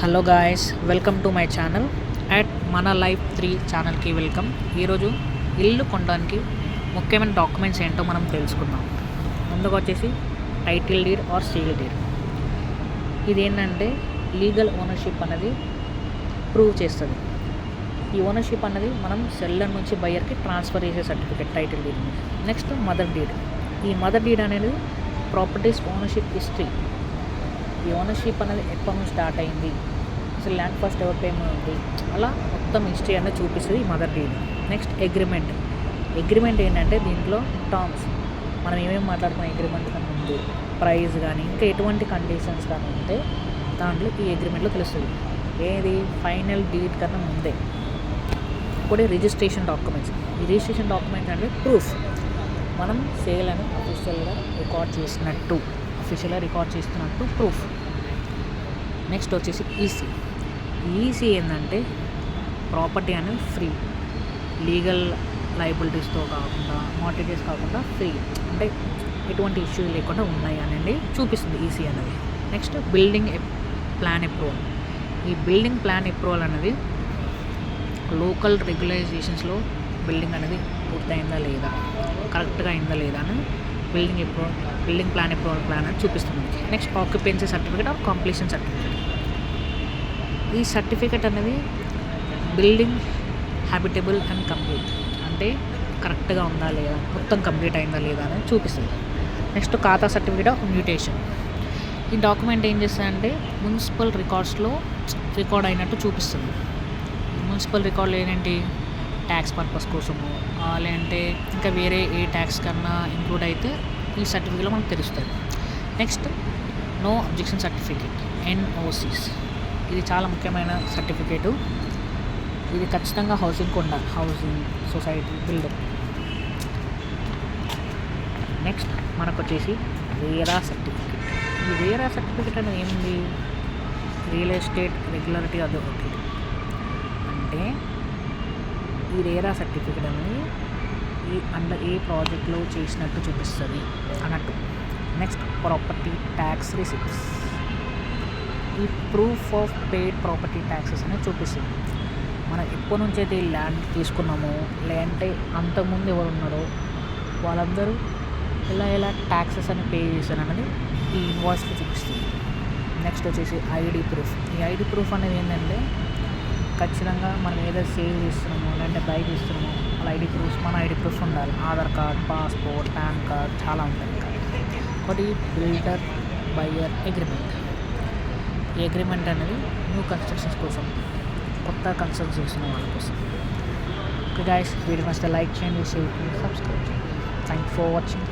Hello guys welcome to my channel. At మన life three ఛానల్కి welcome. ఈరోజు ఇల్లు కొనడానికి ముఖ్యమైన డాక్యుమెంట్స్ ఏంటో మనం తెలుసుకుందాం. ముందుగా వచ్చేసి title deed or sale deed ఇది ఏంటంటే లీగల్ ఓనర్షిప్ అనేది ప్రూవ్ చేస్తుంది. ఈ ఓనర్షిప్ అనేది మనం సెల్లర్ నుంచి బయ్యర్కి ట్రాన్స్ఫర్ చేసే certificate title deed next mother deed ఈ మదర్ డీడ్ అనేది ప్రాపర్టీస్ ఓనర్షిప్ హిస్టరీ ఈ ఓనర్షిప్ అనేది ఎప్పటి నుంచి స్టార్ట్ అయింది? అసలు ల్యాండ్ ఫస్ట్ ఎవరి పేమెంట్ ఉంది? అలా మొత్తం హిస్టరీ అనేది చూపిస్తుంది ఈ mother deed next agreement agreement ఏంటంటే దీంట్లో టర్మ్స్ మనం ఏమేమి మాట్లాడుకున్న అగ్రిమెంట్ కానీ ఉంది ప్రైస్ కానీ ఇంకా ఎటువంటి కండిషన్స్ కానీ ఉంటే దాంట్లో ఈ అగ్రిమెంట్లో తెలుస్తుంది. ఏది? ఫైనల్ డీడ్ కన్నా ముందే. కూడా రిజిస్ట్రేషన్ డాక్యుమెంట్స్ ఈ రిజిస్ట్రేషన్ డాక్యుమెంట్స్ అంటే ప్రూఫ్ మనం సేల్ అని అఫీషియల్గా రికార్డ్ చేసినట్టు అఫీషియల్గా రికార్డ్ చేస్తున్నట్టు ప్రూఫ్ నెక్స్ట్ వచ్చేసి ఈసీ. ఈసీ ఏంటంటే ప్రాపర్టీ అనేది ఫ్రీ. లీగల్ లైబిలిటీస్తో కాకుండా మార్టిగేజ్ కాకుండా ఫ్రీ. అంటే ఎటువంటి ఇష్యూ లేకుండా ఉన్నాయి అనేది చూపిస్తుంది ఈసీ అనేది. Next building plan approval. ఈ బిల్డింగ్ ప్లాన్ అప్రూవల్ అనేది లోకల్ రెగ్యులైజేషన్స్లో బిల్డింగ్ అనేది పూర్తయిందా లేదా? కరెక్ట్గా అయిందా లేదా అని బిల్డింగ్ ఎప్పుడు బిల్డింగ్ ప్లాన్ ఎప్పుడు ప్లాన్ అని చూపిస్తుంది. Next occupancy certificate or completion certificate ఈ సర్టిఫికేట్ అనేది బిల్డింగ్ హ్యాబిటబుల్ అండ్ కంప్లీట్ అంటే కరెక్ట్గా ఉందా లేదా మొత్తం కంప్లీట్ అయిందా లేదా అని చూపిస్తుంది. Next khata certificate of mutation ఈ డాక్యుమెంట్ ఏం చేస్తుందంటే మున్సిపల్ రికార్డ్స్లో రికార్డ్ అయినట్టు చూపిస్తుంది. మున్సిపల్ రికార్డులు ఏంటంటే ట్యాక్స్ పర్పస్ కోసము లేదంటే ఇంకా వేరే ఏ ట్యాక్స్ కన్నా ఇంక్లూడ్ అయితే ఈ సర్టిఫికేట్లో మనకు తెలుస్తుంది next no objection certificate NOCs ఇది చాలా ముఖ్యమైన సర్టిఫికేటు ఇది ఖచ్చితంగా హౌసింగ్ కొండ హౌసింగ్ సొసైటీ బిల్డర్ నెక్స్ట్ మనకు వచ్చేసి వేరా సర్టిఫికేట్ ఈ వేరా సర్టిఫికేట్ అనేది ఏంది రియల్ ఎస్టేట్ రెగ్యులారిటీ అథారిటీ అంటే ఈ రేరా సర్టిఫికేట్ అనేది ఈ అండర్ ఏ ప్రాజెక్ట్లో చేసినట్టు చూపిస్తుంది. అన్నట్టు. నెక్స్ట్ ప్రాపర్టీ ట్యాక్స్ రిసిప్ట్స్ ఈ proof of paid property taxes అనేది చూపిస్తుంది. మనం ఎప్పటి నుంచి అయితే ఈ ల్యాండ్ తీసుకున్నామో లేదంటే అంతకుముందు ఎవరు ఉన్నారో వాళ్ళందరూ ఎలా ఎలా ట్యాక్సెస్ అని పే చేశారు అనేది ఈ ఇన్వాయిస్లో చూపిస్తుంది. నెక్స్ట్ వచ్చేసి ఐడి ప్రూఫ్ ఈ ఐడి ప్రూఫ్ అనేది ఏంటంటే ఖచ్చితంగా మనం ఏదో సేవ్ చేస్తున్నామో లేదంటే బై చేస్తున్నామో వాళ్ళ ఐడి ప్రూఫ్స్ మన ఐడి ప్రూఫ్ ఉండాలి. Aadhaar card passport PAN card చాలా ఉంటాయి. ఇంకా ఒకటి బిల్డర్ బయ్యర్ అగ్రిమెంట్ ఈ అగ్రిమెంట్ అనేది న్యూ కన్స్ట్రక్షన్స్ కోసం కొత్త కన్స్ట్రక్షన్ చేసిన వాళ్ళ కోసం. ఓకే గాయస్ వీడియో నచ్చితే లైక్ చేయండి షేర్ చేయండి సబ్స్క్రైబ్ చేయండి. Thank for watching